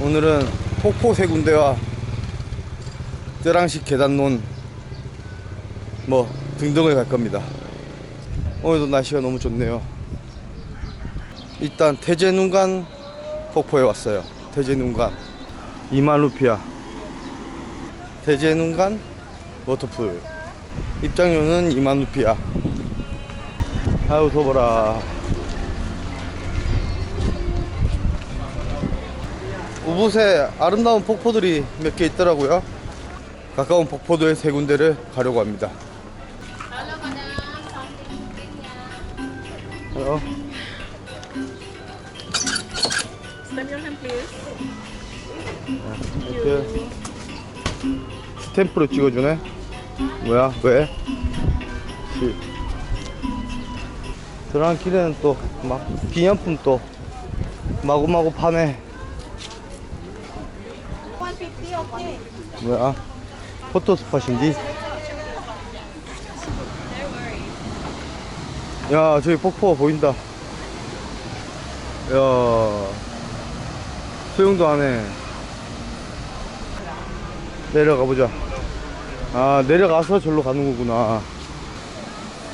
오늘은 폭포 세 군데와 쩌랑식 계단론 뭐 등등을 갈 겁니다. 오늘도 날씨가 너무 좋네요. 일단 태제눈간 폭포에 왔어요. 태제눈간 2만 루피아 태제눈간 워터풀 입장료는 2만 루피아 아유 더워라 우붓에 아름다운 폭포들이 몇 개 있더라고요 가까운 폭포들 세 군데를 가려고 합니다 어, hand, please. 이렇게 스탬프로 찍어주네 뭐야 왜? 시. 들어간 길에는 또 막 기념품 또 마구마구 파네 뭐야? 포토 스팟인지? 야 저기 폭포가 보인다. 야 수영도 안해. 내려가 보자. 아 내려가서 절로 가는 거구나.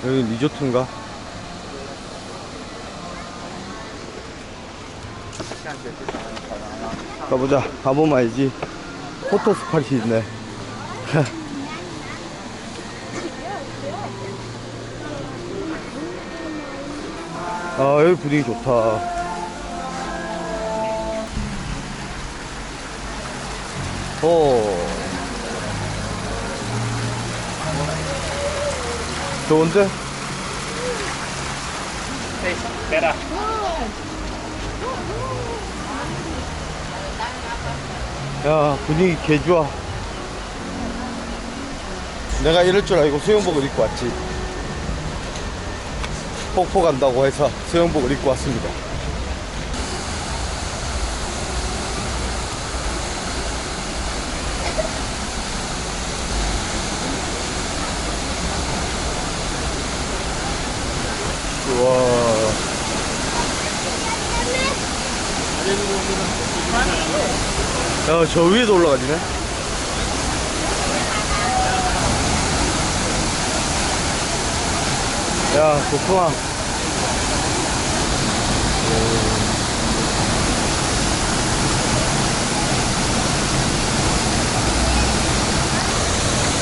여기 리조트인가? 가보자. 가보면 알지 포토 스팟이 있네. 아 여기 분위기 좋다. 오 좋은데? 야 분위기 개 좋아. 내가 이럴 줄 알고 수영복을 입고 왔지. 폭포 간다고 해서 수영복을 입고 왔습니다 야, 저 위에도 올라가지네. 야, 좋구나.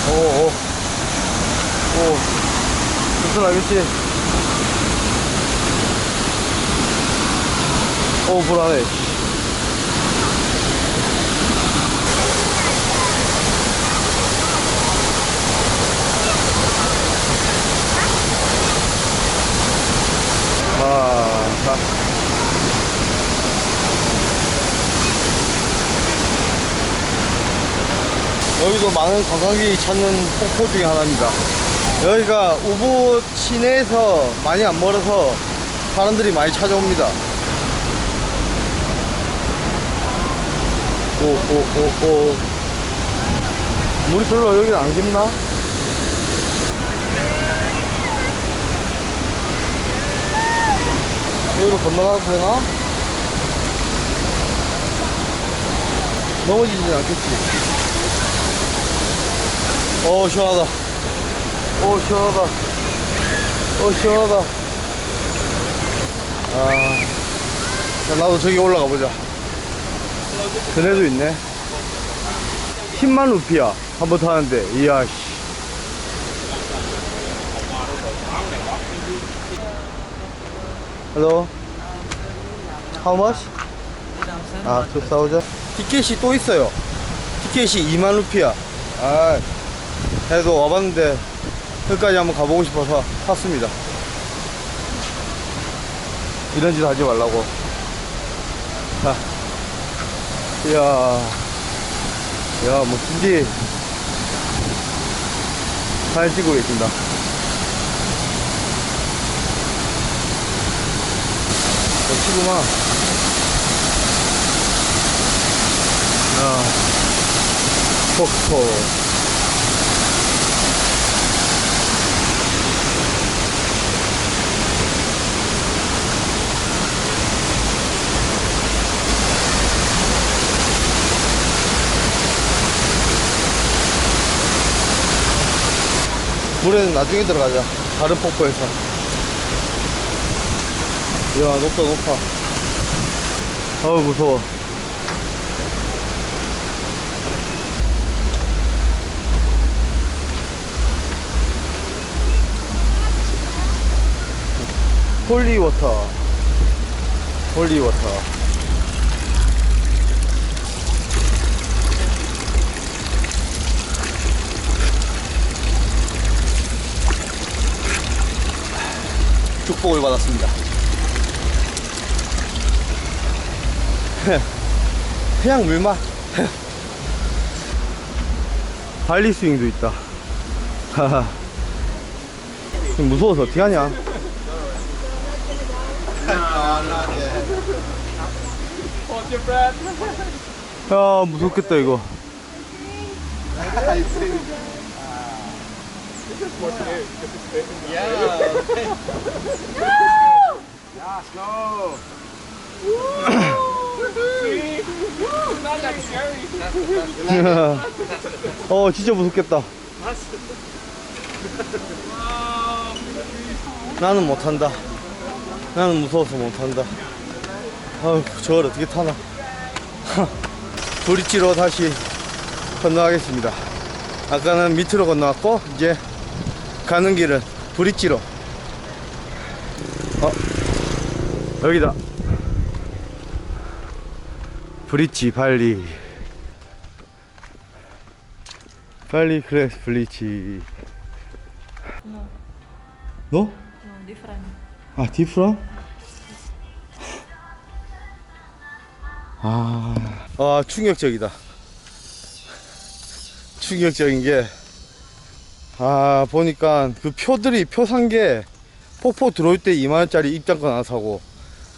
오, 오. 오. 무슨 알겠지? 오, 불안해. 아, 자. 여기도 많은 관광객이 찾는 폭포 중에 하나입니다. 여기가 우붓 시내에서 많이 안 멀어서 사람들이 많이 찾아옵니다. 오, 오, 오, 오. 물이 별로 여기는 안 깊나? 여기로 건너가도 되나? 넘어지진 않겠지. 어, 시원하다. 오, 시원하다. 어, 시원하다. 아, 자, 나도 저기 올라가 보자. 그네도 있네. 10만 루피야. 한 번 타는데. 이야, 씨. Hello. How much? 아, 2,000. 티켓이 또 있어요. 티켓이 2만 루피야. 아, 그래도 와봤는데 끝까지 한번 가보고 싶어서 샀습니다. 이런 짓 하지 말라고. 자, 이야, 야, 멋진지. 사진 찍고 계신다. 치구만 야 폭포 물에는 나중에 들어가자. 다른 폭포에서. 이야, 높다, 높아. 아우, 무서워. 홀리워터. 홀리워터. 축복을 받았습니다. 그냥 물맛. 발리 스윙도 있다. 좀 무서워서 어떻게 하냐? 야 무섭겠다 이거. 어 진짜 무섭겠다. 나는 못한다. 나는 무서워서 못한다. 아휴 저걸 어떻게 타나. 브릿지로 다시 건너가겠습니다. 아까는 밑으로 건너왔고 이제 가는 길은 브릿지로. 어 여기다. 브릿지 발리. 발리 클래스 블리치. No, 너? no, different. 아, 디프라? 아, 아, 충격적이다. 충격적인 게, 아, 보니까 그 표들이, 표 산 게, 폭포 들어올 때 2만원짜리 입장권 하나 사고,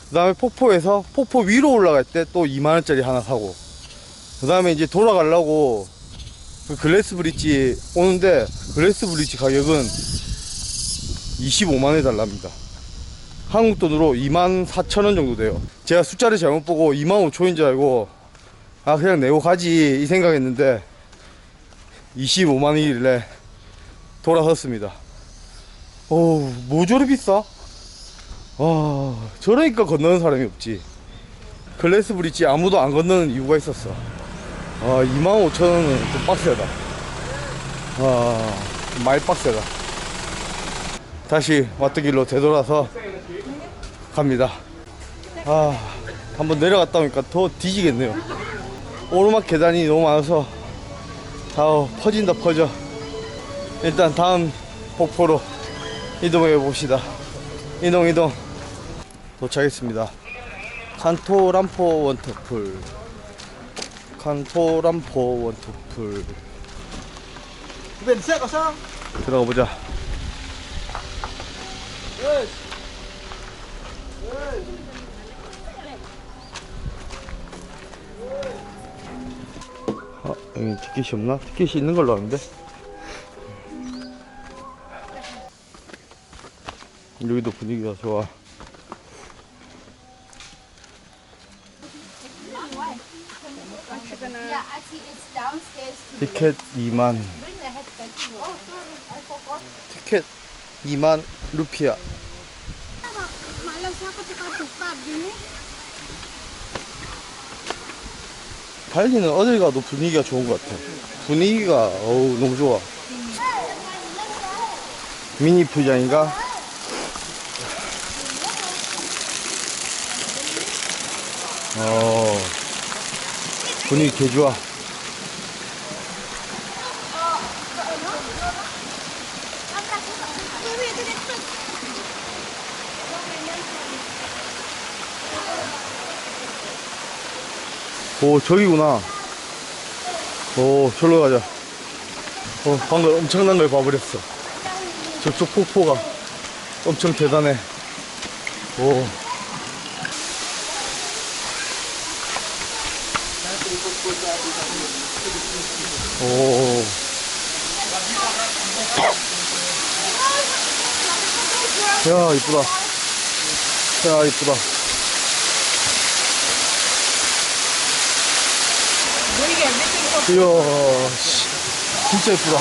그 다음에 폭포에서 폭포 위로 올라갈 때 또 2만원짜리 하나 사고, 그 다음에 이제 돌아가려고 그 글래스 브릿지 오는데, 글래스 브릿지 가격은 25만원 달랍니다. 한국 돈으로 2만 4천 원 정도 돼요. 제가 숫자를 잘못 보고 2만 5천인 줄 알고 아 그냥 내고 가지 이 생각했는데 25만 원이길래 돌아섰습니다. 어우 뭐 저리 비싸? 와 저러니까 건너는 사람이 없지. 글래스 브릿지 아무도 안 건너는 이유가 있었어. 아 2만 5천 원은 좀 빡세다. 아 많이 빡세다. 다시 왔던 길로 되돌아서 갑니다. 아, 한번 내려갔다 오니까 더 뒤지겠네요. 오르막 계단이 너무 많아서 아우 퍼진다 퍼져. 일단 다음 폭포로 이동해 봅시다. 이동 이동 도착했습니다. 칸토람포 원터풀 칸토람포 원터풀 들어가 보자. 아, 여기 티켓이 없나? 티켓이 있는 걸로 아는데? 여기도 분위기가 좋아. 티켓 2만. Bring the headset. Oh, sorry, I forgot. 티켓 2만 루피아. Eh. 발리는 어딜 가도 분위기가 좋은 것 같아. 분위기가, 어우, 너무 좋아. 미니 풀장인가? 어, 분위기 개 좋아. 오, 저기구나. 오, 저로 가자. 어, 방금 엄청난 걸 봐버렸어. 저쪽 폭포가 엄청 대단해. 오. 오. 야, 이쁘다. 야, 이쁘다. 이야, 씨, 진짜 예쁘다.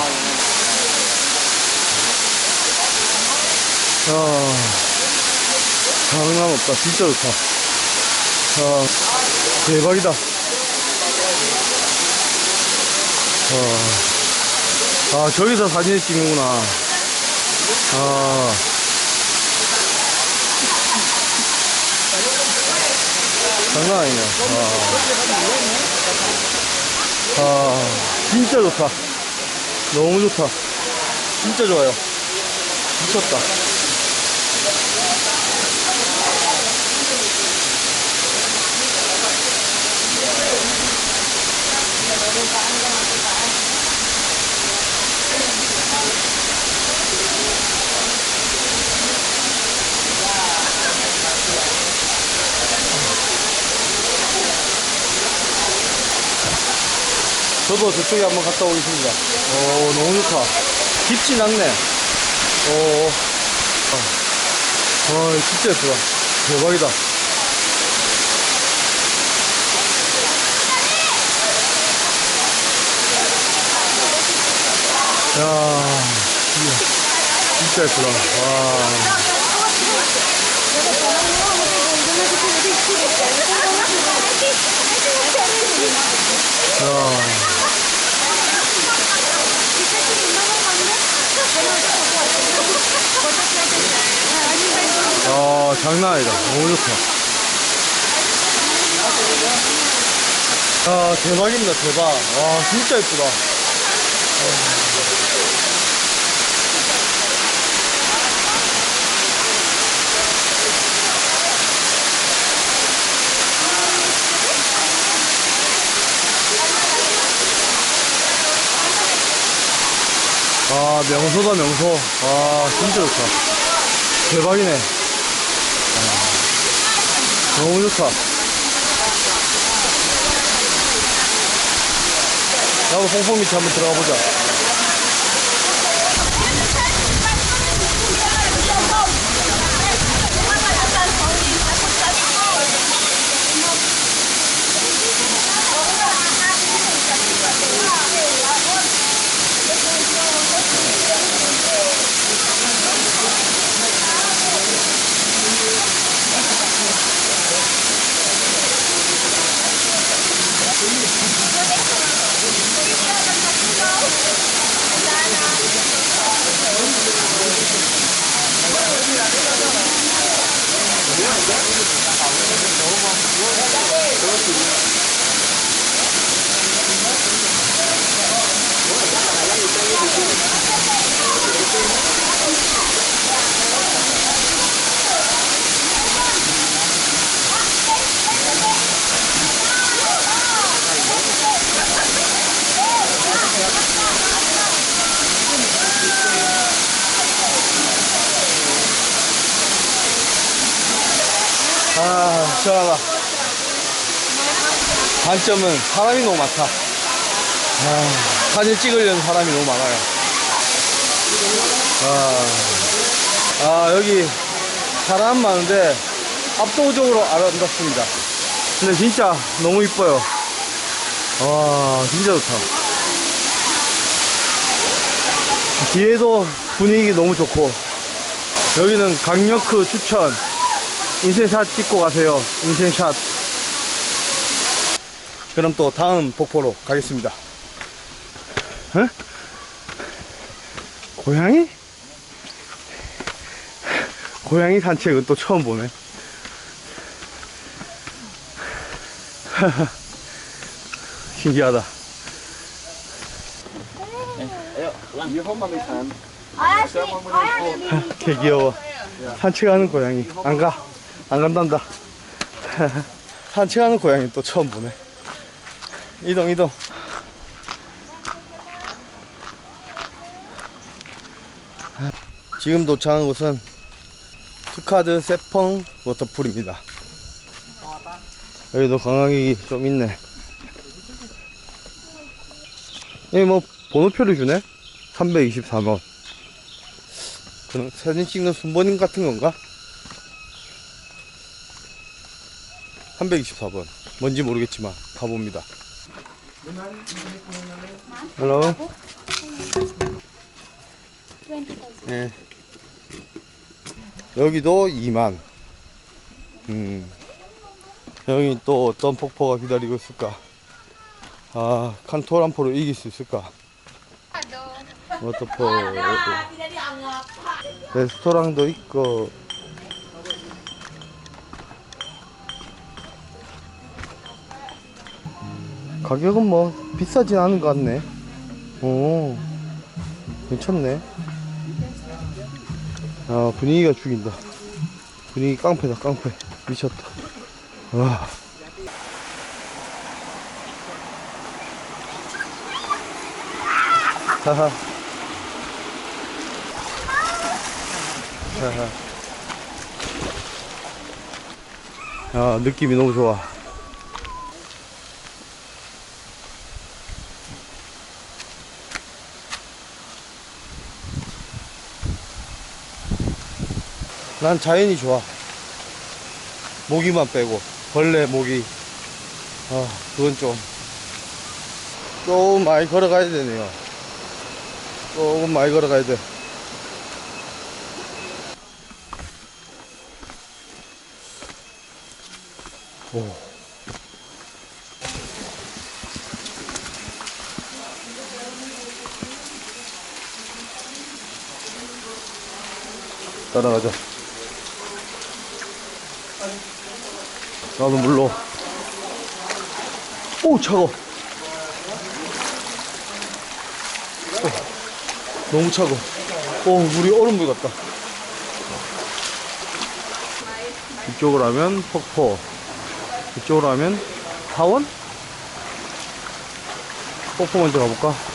아, 장난 없다. 진짜 좋다. 아, 대박이다. 아, 아, 저기서 사진을 찍는구나. 아. 장난 아니네. 아. 아, 진짜 좋다. 너무 좋다. 진짜 좋아요. 미쳤다. 저도 저쪽에 한번 갔다 오겠습니다. 오, 너무 좋다. 깊진 않네. 오, 아, 아, 진짜 예쁘다. 대박이다. 야, 진짜 예쁘다. 와. 야. 아, 장난 아니다. 너무 좋다. 아, 대박입니다, 대박. 와, 진짜 예쁘다. 아, 명소다, 명소. 아, 진짜 좋다. 대박이네. 아, 너무 좋다. 나도 홍콩 밑에 한번 들어가 보자. 아, 시원하다. 단점은 사람이 너무 많다. 아, 사진 찍으려는 사람이 너무 많아요. 아, 아, 여기 사람 많은데 압도적으로 아름답습니다. 근데 진짜 너무 이뻐요. 와, 진짜 좋다. 뒤에도 분위기 너무 좋고, 여기는 강력크 추천. 인생샷 찍고 가세요. 인생샷. 그럼 또 다음 폭포로 가겠습니다. 어? 고양이? 고양이 산책은 또 처음 보네. 신기하다. 개 귀여워. 산책하는 고양이. 안 가. 안 간단다. 산책하는 고양이 또 처음 보네. 이동, 이동. 지금 도착한 곳은 투카드 세펑 워터풀입니다. 여기도 관광객이 좀 있네. 여기 뭐 번호표를 주네? 324번. 그럼 사진 찍는 순번인 같은 건가? 324번. 뭔지 모르겠지만 가봅니다. 헬로. 네. 여기도 2만. 음. 여기 또 어떤 폭포가 기다리고 있을까? 아, 칸토란포를 이길 수 있을까? 워터폴. 레스토랑도 있고. 가격은 뭐 비싸진 않은 것 같네. 오, 괜찮네. 아, 분위기가 죽인다. 분위기 깡패다, 깡패. 미쳤다. 와. 하하. 하하. 아, 느낌이 너무 좋아. 난 자연이 좋아. 모기만 빼고. 벌레, 모기. 아, 그건 좀. 조금 많이 걸어가야 되네요. 조금 많이 걸어가야 돼. 오. 따라가자. 나도 물로. 오, 차가워. 어, 너무 차가워. 오, 물이 얼음물 같다. 이쪽으로 하면 폭포. 이쪽으로 하면 하원? 폭포 먼저 가볼까?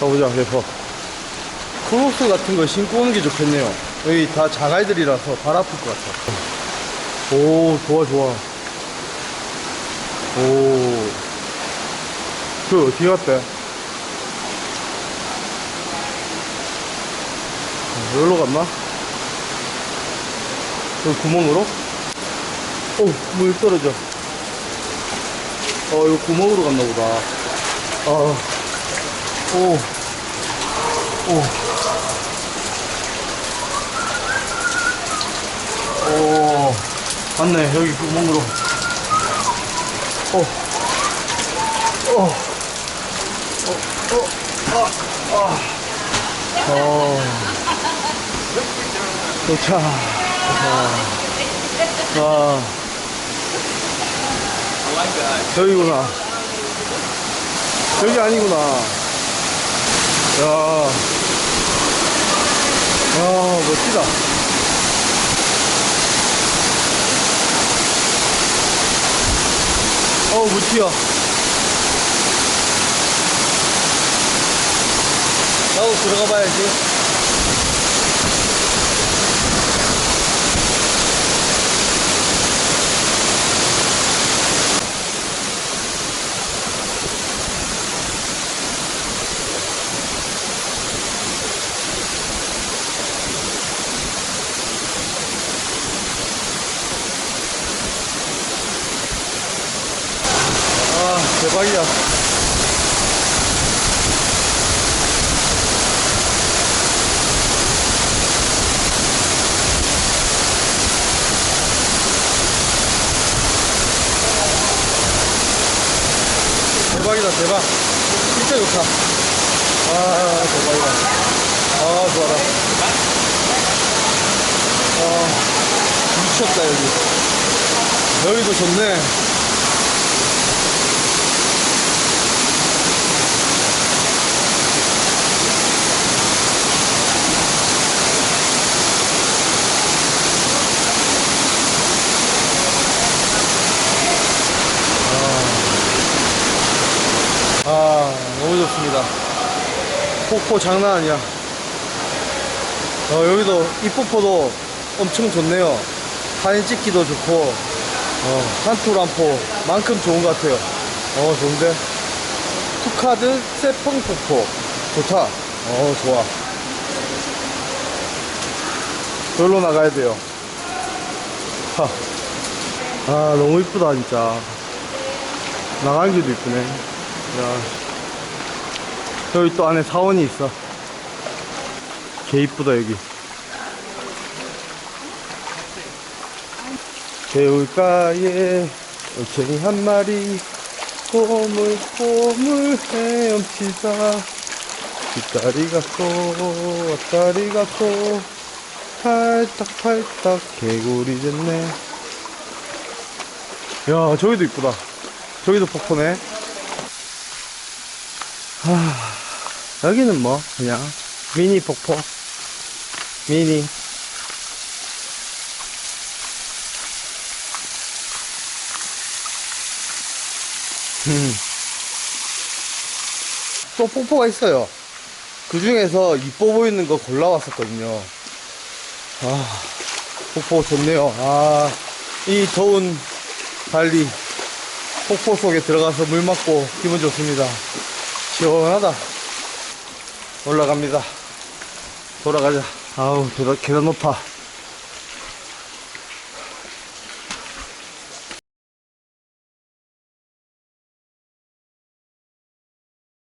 가보자, 래퍼. 크로스 같은 거 신고 오는 게 좋겠네요. 여기 다 자갈들이라서 발 아플 것 같아. 오, 좋아, 좋아. 오. 그, 어떻게 갔대? 여기로 갔나? 여기 구멍으로? 오, 물 떨어져. 어, 이거 구멍으로 갔나 보다. 아, 오, 오. 오, 맞네, 여기 구멍으로. 오, 오, 어, 어, 아, 아. 어. 도착. 아. 아. 여기구나. 여기 아니구나. 야. 야, 멋지다. 어우, 못 튀어. 나도 들어가 봐야지. 아, 대박이야. 대박이다, 대박. 진짜 좋다. 아, 대박이다. 아, 좋아라. 아, 미쳤다, 여기. 여기도 좋네. 아, 너무 좋습니다. 폭포 장난 아니야. 어, 여기도, 이 폭포도 엄청 좋네요. 사진 찍기도 좋고, 어, 산투란포 만큼 좋은 것 같아요. 어, 좋은데? 투카드 세펑 폭포. 좋다. 어, 좋아. 여기로 나가야 돼요. 하. 아, 너무 이쁘다, 진짜. 나가는 길도 이쁘네. 야. 여기 또 안에 사원이 있어. 개 이쁘다, 여기. 개울가에 올챙이 한 마리 꼬물꼬물 헤엄치다. 뒷다리가 또 앞다리가 또 팔딱팔딱 개구리 됐네. 야 저기도 이쁘다. 저기도 폭포네. 하, 여기는 뭐 그냥 미니 폭포 미니 음. 또 폭포가 있어요. 그 중에서 이뻐 보이는 거 골라왔었거든요. 아, 폭포 좋네요. 아, 이 더운 달리 폭포 속에 들어가서 물 맞고 기분 좋습니다. 시원하다. 올라갑니다. 돌아가자. 아우, 계단, 높아.